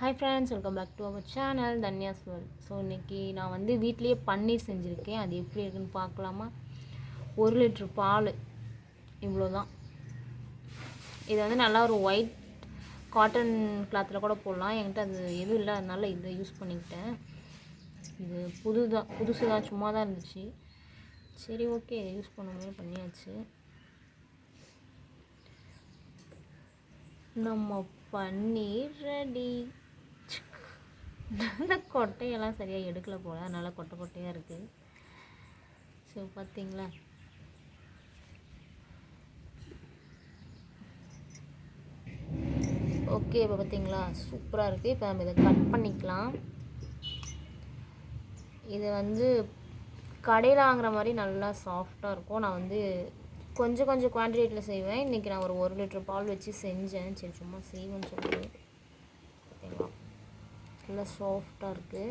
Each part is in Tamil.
Hi friends welcome back to our channel Dhanya's world so இன்றைக்கி நான் வந்து வீட்லேயே பன்னீர் செஞ்சுருக்கேன். அது எப்படி இருக்குன்னு பார்க்கலாமா? ஒரு லிட்ரு பால். இவ்வளோ தான் இது வந்து நல்லா ஒரு ஒயிட் காட்டன் கிளாத்தில் கூட போடலாம். என்கிட்ட அது எதுவும் இல்லை. அதனால இதை யூஸ் பண்ணிக்கிட்டேன். இது புது தான் புதுசு தான் சும்மா தான் இருந்துச்சு. சரி ஓகே இதை யூஸ் பண்ணும்போது பண்ணியாச்சு. நம்ம பன்னீர் ரெடி இந்த கொட்டையெல்லாம் சரியாக எடுக்கலை போல. அதனால் கொட்டை கொட்டையாக இருக்குது ஸோ பார்த்தீங்களா ஓகே இப்போ பார்த்தீங்களா சூப்பராக இருக்குது இப்போ நம்ம இதை கட் பண்ணிக்கலாம். இது வந்து கடையில் வாங்குற மாதிரி நல்லா சாஃப்டாக இருக்கும். நான் வந்து கொஞ்சம் கொஞ்சம் குவான்டிட்டியில் செய்வேன். இன்றைக்கி நான் ஒரு ஒரு லிட்டர் பால் வச்சு செஞ்சேன். சரி சும்மா செய்வேன்னு சொல்லிட்டு. ஓகேங்களா நல்லா சாஃப்டாக இருக்குது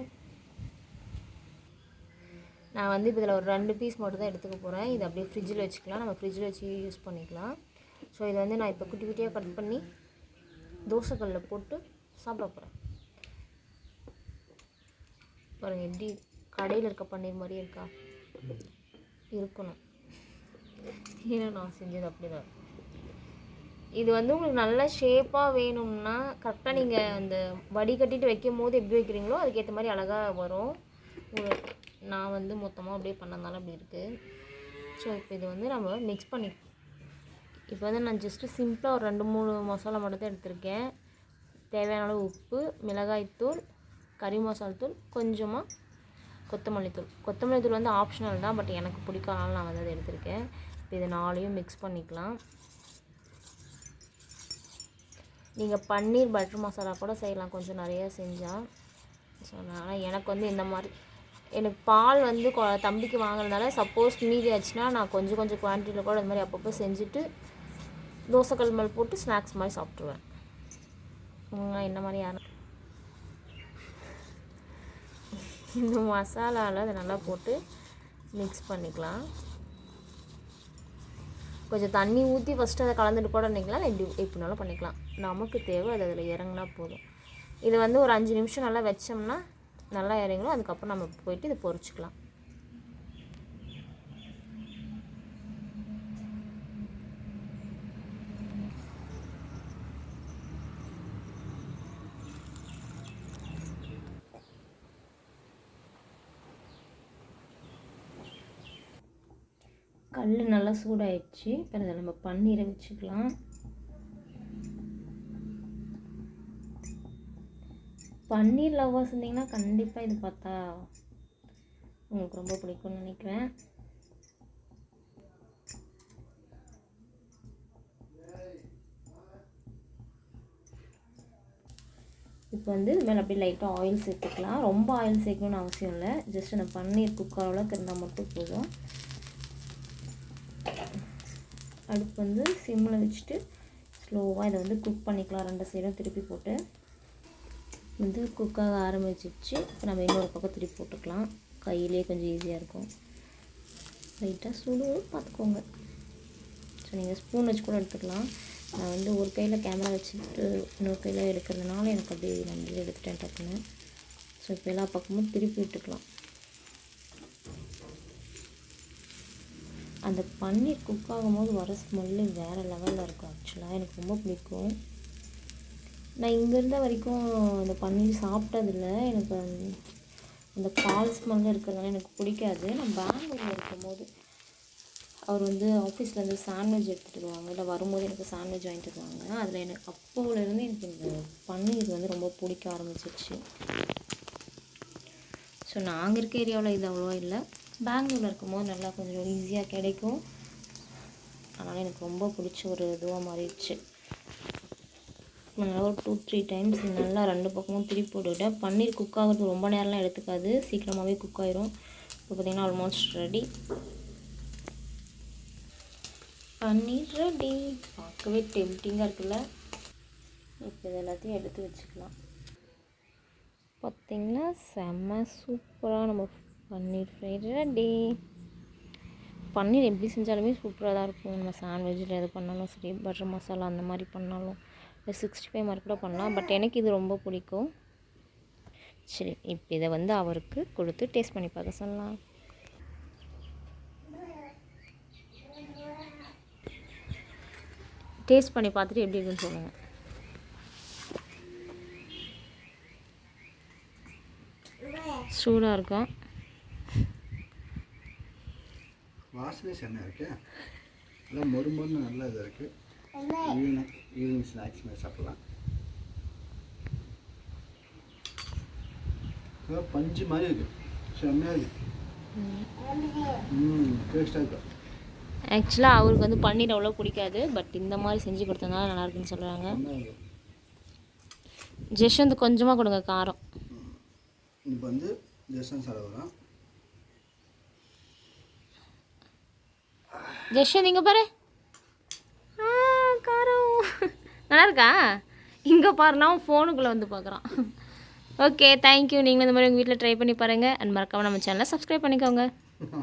நான் வந்து இப்போ இதில் ஒரு ரெண்டு பீஸ் மட்டும் தான் எடுத்துக்க போகிறேன் இது அப்படியே ஃப்ரிட்ஜில் வச்சுக்கலாம். நம்ம ஃப்ரிட்ஜில் வச்சு யூஸ் பண்ணிக்கலாம். ஸோ இதை வந்து நான் இப்போ குட்டி குட்டியாக கட் பண்ணி தோசைக்கல்லில் போட்டு சாப்பிட போகிறேன் பாருங்கள் எப்படி கடையில் இருக்க பன்னீர் மாதிரியே இருக்கா? இருக்கணும். ஏன்னா நான் செஞ்சது அப்படி தான் இது வந்து உங்களுக்கு நல்ல ஷேப்பாக வேணும்னா கரெக்டாக நீங்கள் அந்த வடிகட்டிட்டு வைக்கும் போது எப்படி வைக்கிறீங்களோ அதுக்கேற்ற மாதிரி அழகாக வரும். நான் வந்து மொத்தமாக அப்படியே பண்ணதுனால அப்படி இருக்குது ஸோ இப்போ இது வந்து நம்ம மிக்ஸ் பண்ணி இப்போ வந்து நான் ஜஸ்ட்டு சிம்பிளாக ஒரு ரெண்டு மூணு மசாலா மட்டும் தான் எடுத்திருக்கேன். தேவையான அளவு உப்பு மிளகாய்த்தூள் கறி மசால் தூள் கொஞ்சமாக கொத்தமல்லி தூள். கொத்தமல்லி தூள் வந்து ஆப்ஷனல் தான் பட் எனக்கு பிடிக்காதனால நான் வந்து அதை எடுத்திருக்கேன். இப்போ இதை நாளையும் மிக்ஸ் பண்ணிக்கலாம். நீங்கள் பன்னீர் பட்டர் மசாலா கூட செய்யலாம். கொஞ்சம் நிறையா செஞ்சால் ஸோ ஆனால் எனக்கு வந்து இந்த மாதிரி. எனக்கு பால் வந்து கொ தம்பிக்கு வாங்கினதுனால சப்போஸ் மீதி ஆச்சுன்னா நான் கொஞ்சம் கொஞ்சம் குவான்டிட்டியில் கூட இந்த மாதிரி அப்பப்போ செஞ்சுட்டு தோசைக்கல் மேல் போட்டு ஸ்நாக்ஸ் மாதிரி சாப்பிட்ருவேன் என்ன மாதிரி யாரும் இந்த மசாலாவில் அதை நல்லா போட்டு மிக்ஸ் பண்ணிக்கலாம். கொஞ்சம் தண்ணி ஊற்றி ஃபஸ்ட்டு அதை கலந்துட்டு கூட பண்ணிக்கலாம். எப்படி எப்படினாலும் பண்ணிக்கலாம். நமக்கு தேவை அது அதில் இறங்கினா போதும். இதை வந்து ஒரு அஞ்சு நிமிஷம் நல்லா வச்சோம்னா நல்லா இறங்கணும் அதுக்கப்புறம் நம்ம போயிட்டு இதை பொறிச்சிக்கலாம். கல் நல்லா சூடாயிடுச்சு. இப்போ அதை நம்ம பன்னீரை வச்சுக்கலாம். பன்னீர் லவ்வர்ஸ் இருந்தீங்கன்னா கண்டிப்பாக இது பார்த்தா உங்களுக்கு ரொம்ப பிடிக்கும்னு நினைக்கிறேன். இப்போ வந்து இது மேலே அப்படியே லைட்டாக ஆயில் சேர்த்துக்கலாம். ரொம்ப ஆயில் சேர்க்கணும்னு அவசியம் இல்லை. ஜஸ்ட் அந்த பன்னீர் குக்கர் அளவுக்கு இருந்தால் மட்டும் போதும். அடுப்பு வந்து சிம்மில் வச்சுட்டு ஸ்லோவாக இதை வந்து குக் பண்ணிக்கலாம். ரெண்டு சைடும் திருப்பி போட்டு. வந்து குக்காக ஆரம்பிச்சிச்சு இப்போ நம்ம இன்னொரு பக்கம் திருப்பி போட்டுக்கலாம். கையிலே கொஞ்சம் ஈஸியாக இருக்கும். லைட்டாக சுடு பார்த்துக்கோங்க. ஸோ நீங்கள் ஸ்பூன் வச்சு கூட எடுத்துக்கலாம். நான் வந்து ஒரு கையில் கேமரா வச்சுட்டு இன்னொரு கையில் எடுக்கிறதுனால எனக்கு அப்படியே நான் எடுத்துட்டேன் டக்குன்னு. ஸோ இப்போ எல்லா பக்கமும் திருப்பி விட்டுக்கலாம். அந்த பன்னீர் குக் ஆகும்போது வர ஸ்மெல்லு வேறு லெவலில் இருக்கும். ஆக்சுவலாக எனக்கு ரொம்ப பிடிக்கும். நான் இங்கே இருந்த வரைக்கும் அந்த பன்னீர் சாப்பிட்டதில்ல. எனக்கு அந்த பால் ஸ்மெல்லு இருக்கிறதுனால எனக்கு பிடிக்காது. நான் பெங்களூரில் இருக்கும்போது அவர் வந்து ஆஃபீஸ்லேருந்து சாண்ட்விச் எடுத்துகிட்டு வருவாங்க. இல்லை வரும்போது எனக்கு சாண்ட்விச் வாங்கிட்டு வருவாங்க. அதில் எனக்கு அப்போலேருந்து எனக்கு இந்த பன்னீர் வந்து ரொம்ப பிடிக்க ஆரம்பிச்சிருச்சு. ஸோ நாங்கள் இருக்க ஏரியாவில் இது அவ்வளோவா இல்லை. பெங்களூரில் இருக்கும்போது நல்லா கொஞ்சம் ஈஸியாக கிடைக்கும். அதனால் எனக்கு ரொம்ப பிடிச்ச ஒரு இதுவாக மாறிடுச்சு. நல்லா ஒரு டூ த்ரீ டைம்ஸ் நல்லா ரெண்டு பக்கமும் திருப்பி போட்டுக்கிட்டேன். பன்னீர் குக் ஆகிறது ரொம்ப நேரம்லாம் எடுத்துக்காது. சீக்கிரமாகவே குக் ஆயிரும். இப்போ பார்த்திங்கன்னா ஆல்மோஸ்ட் ரெடி பன்னீர் ரெடி பார்க்கவே டெம்டிங்காக இருக்குல்ல? இப்போ இது எல்லாத்தையும் எடுத்து வச்சுக்கலாம். பார்த்திங்கன்னா செம்ம சூப்பராக நம்ம பன்னீர் ஃப்ரை ரெடி பன்னீர் எப்படி செஞ்சாலுமே சூப்பராக தான் இருக்கும். நம்ம சாண்ட்விச்சில் எது பண்ணாலும் சரி பட்டர் மசாலா அந்த மாதிரி பண்ணாலும். இல்லை சிக்ஸ்டி ஃபைவ் மார்க் கூட பண்ணலாம். பட் எனக்கு இது ரொம்ப பிடிக்கும். சரி இப்போ இதை வந்து அவருக்கு கொடுத்து டேஸ்ட் பண்ணி பார்க்க சொல்லலாம். டேஸ்ட் பண்ணி பார்த்துட்டு எப்படி இருக்குன்னு சொல்லுங்கள் சூடாக இருக்கும் வாசனை செம்மையாக இருக்கு. நல்லா மொறு நல்லா இதாக இருக்குது ஈவினிங் ஈவினிங் ஸ்நாக்ஸ் மாதிரி சாப்பிட்லாம் பஞ்சு மாதிரி இருக்கு செம்மையாக இருக்கு ம் டேஸ்ட்டாக இருக்கு. ஆக்சுவலாக அவருக்கு வந்து பன்னீர் அவ்வளோ பிடிக்காது பட் இந்த மாதிரி செஞ்சு கொடுத்ததுனால நல்லா இருக்குன்னு சொல்கிறாங்க செம்மையாக இருக்கு ஜெஷ் வந்து கொஞ்சமாக கொடுங்க காரம். இப்போ வந்து ஜெசன் செலவு ஜெஷன் இங்கே பாரு ஆ, காரம் நல்லா இருக்கா இங்கே பாருனா ஃபோனுக்குள்ளே வந்து பார்க்குறான் ஓகே தேங்க்யூ நீங்களும் இந்த மாதிரி உங்கள் வீட்டில் ட்ரை பண்ணி பாருங்கள் அண்ட் மறக்காமல் நம்ம சேனலை சப்ஸ்கிரைப் பண்ணிக்கோங்க.